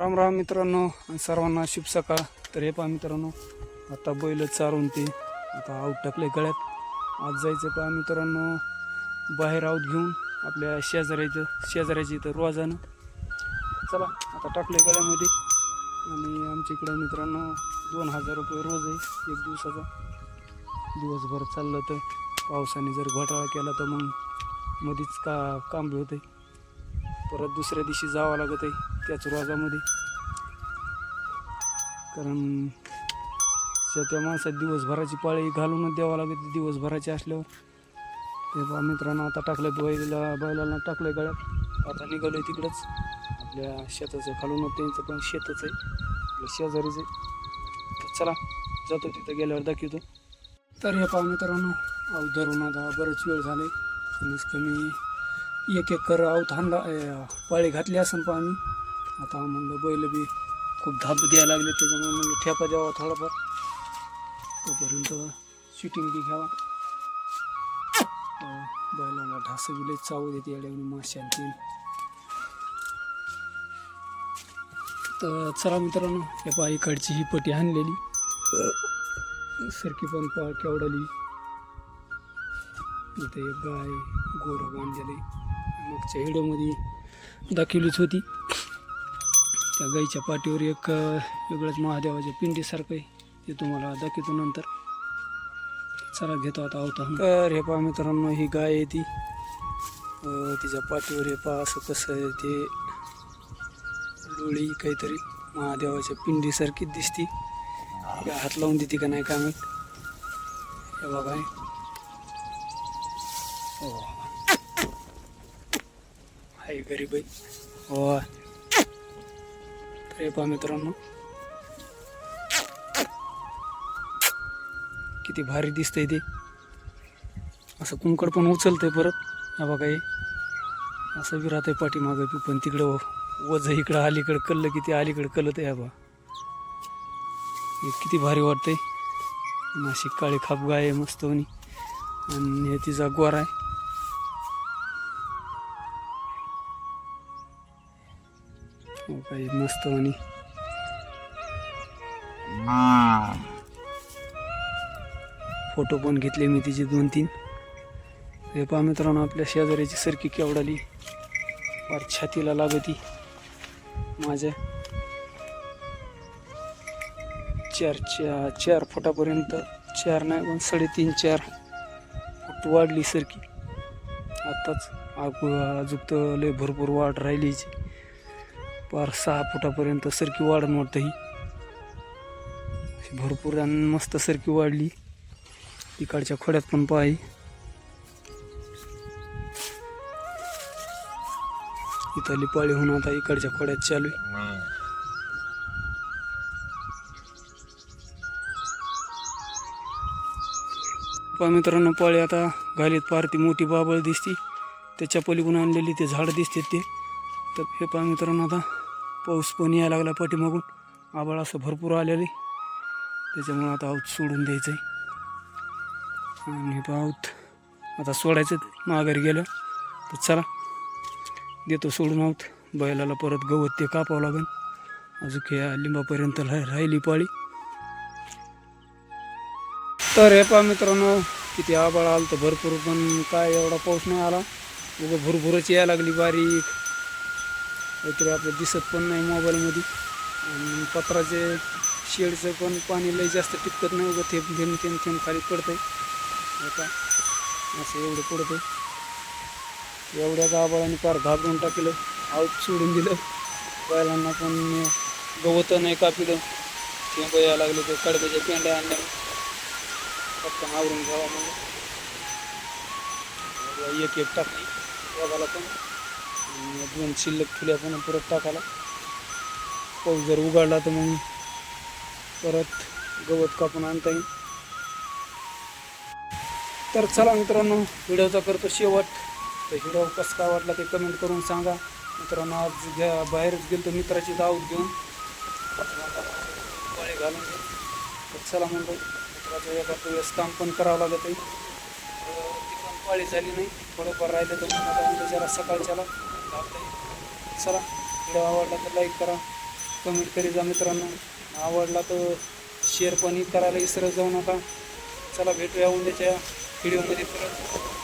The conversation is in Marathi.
राम राम मित्रांनो आणि सर्वांना शुभ सकाळ. तर हे पहा मित्रांनो आता बैल चारून ते आता आऊट टाकले गळ्यात. आज जायचं पहा मित्रांनो बाहेर आऊत घेऊन आपल्या शेजाऱ्याचं शेजाऱ्याची इथं रोजानं. चला आता टाकले गळ्यामध्ये. आणि आमच्या इकडं मित्रांनो दोन हजार रुपये रोज आहे एक दिवसाचा. दिवसभर चाललं तर पावसाने जर घोटाळा केला तर मग मध्येच का काम होते. परत दुसऱ्या दिवशी जावं लागत आहे त्याच रोजामध्ये. कारण त्या माणसात दिवसभराची पाळी घालूनच द्यावं लागते दिवसभराची असल्यावर. ते बा मित्रांनो आता टाकलं बैला बैलाला टाकलं गळ्यात. आता निघालो आहे तिकडंच. आपल्या शेताचं घालून त्यांचं पण शेतच आहे. आपल्या शेजारीच आहे. तर चला जातो तिथं गेल्यावर दाखवतो. तर हे पहा मित्रांनो अव धरून आता बरंच वेळ झाले कमीच कमी एक एक कर आऊत हाणला पाळी घातली असेल पण. आम्ही आता म्हणलं बैल बी खूप धाप द्यायला लागले त्याच्यामुळे म्हणलं ठेपा द्यावा थोडाफार. तोपर्यंत शूटिंग बी घ्यावा. बैलांना बैलाला ढास बी चावू देते येड्याने माश्या आणि तर चला मित्रांनो हे पहा इकडची ही पटी आणलेली. सरकी पण पहा केवढाली इथे एक गाय गोरं बांधलेली मागच्या व्हिडिओमध्ये दाखवलीच होती. त्या गाईच्या पाठीवर एक वेगळ्याच वेगळंच महादेवाच्या पिंडीसारखं आहे. ते तुम्हाला दाखवतो नंतर. चला घेतो आता आवता तर हे पहा मित्रांनो ही गाय आहे ती. तिच्या पाठीवर हे पहा असं कसं आहे ते. डोळी काहीतरी महादेवाच्या पिंडीसारखीच दिसती. हात लावून देते का नाही काय माहीत. हे बघा हाय गरीब आहे. हो. हे पहा मित्रांनो. किती भारी दिसतंय ते. असं कुंकड पण उचलतंय परत. हा बघा हे. असं बी राहतंय पाठीमागं बी. पण तिकडं वज इकडं अलीकडं कल्लं किती अलीकडं कलत आहे बा हे किती भारी वाटतंय. नाशिक काळी खाप गाय आहे मस्त आणि तिचा गोर आहे. काही मस्त आणि फोटो पण घेतले मी तिचे दोन तीन. हे पहा मित्रांनो आपल्या शेजाऱ्याची सरकी केवढाली. फार छातीला लागती. माझ्या चार चार चार फुटापर्यंत चार नाही पण साडेतीन चार फूट वाढली सरकी. आत्ताच आग अजून तर लय भरपूर वाढ राहिली. पार सहा फुटापर्यंत सरकी वाढून वाटतं ही अशी भरपूर आणि मस्त सरकी वाढली. इकडच्या खोड्यात पण पाही इथली पाळी होऊन आता इकडच्या खोड्यात चालू आहे. पहा मित्रांनो पाळी आता घालीत पार ती मोठी बाबळ दिसती. त्याच्या पलीकडून आणलेली ते झाड दिसते ते. तर हे पहा मित्रांनो आता. पाऊस पण यायला लागला पाठीमागून. आबाळ असं भरपूर आलेले त्याच्यामुळं आता आऊत सोडून द्यायचं आहे आणि हे आता सोडायचं माघारी गेलं. तर चला. देतो सोडून आऊत. बैलाला परत गवत ते कापावं लागेल अजून या लिंबापर्यंत राहिली पाळी. तर हे पहा मित्रांनो किती आबाळ आलं तर भरपूर पण काय एवढा पाऊस नाही आला. उगं भरपूरच यायला लागली बारीक. काहीतरी आपलं दिसत पण नाही मोबाईलमध्ये. आणि पत्राचे शेडचं पण पाणी लई जास्त टिकत नाही उगं थेंब थेंब थेंब थेंब खाली पडतंय. हे का असं एवढं पडतं एवढ्या गाबाळाने फार घाबरून टाकलं आऊट सोडून दिलं. बैलांना पण गवत नाही कापिलं. थेंब यायला लागले ते कडब्याच्या पेंड्या आणल्या. फक्त आवरून घ्यावा मग एक एक टाकली. बघायला पण. दोन शिल्लक ठेवल्या पण परत टाकायला. पाऊस जर उघडला तर मग परत गवत कापून आणता येईल. तर चला मित्रांनो व्हिडिओचा करतो शेवट. तर व्हिडिओ कसं काय वाटला ते कमेंट करून सांगा. मित्रांनो आज घ्या बाहेरच गेलो तर मित्राची दावत घेऊन. पाळी घालून तर चला म्हणतो मित्राचं एका वेळेस काम पण करावं लागत आहे ती पण पाळी झाली नाही. थोडंफार राहिलं तर मग आता जरा सकाळच्याला चला व्हिडिओ आवडला तर लाईक करा कमेंट करी जा मित्रांनो. आवडला तर शेअर पण करायला विसरत जाऊ नका. चला भेटूया उद्याच्या व्हिडिओमध्ये परत.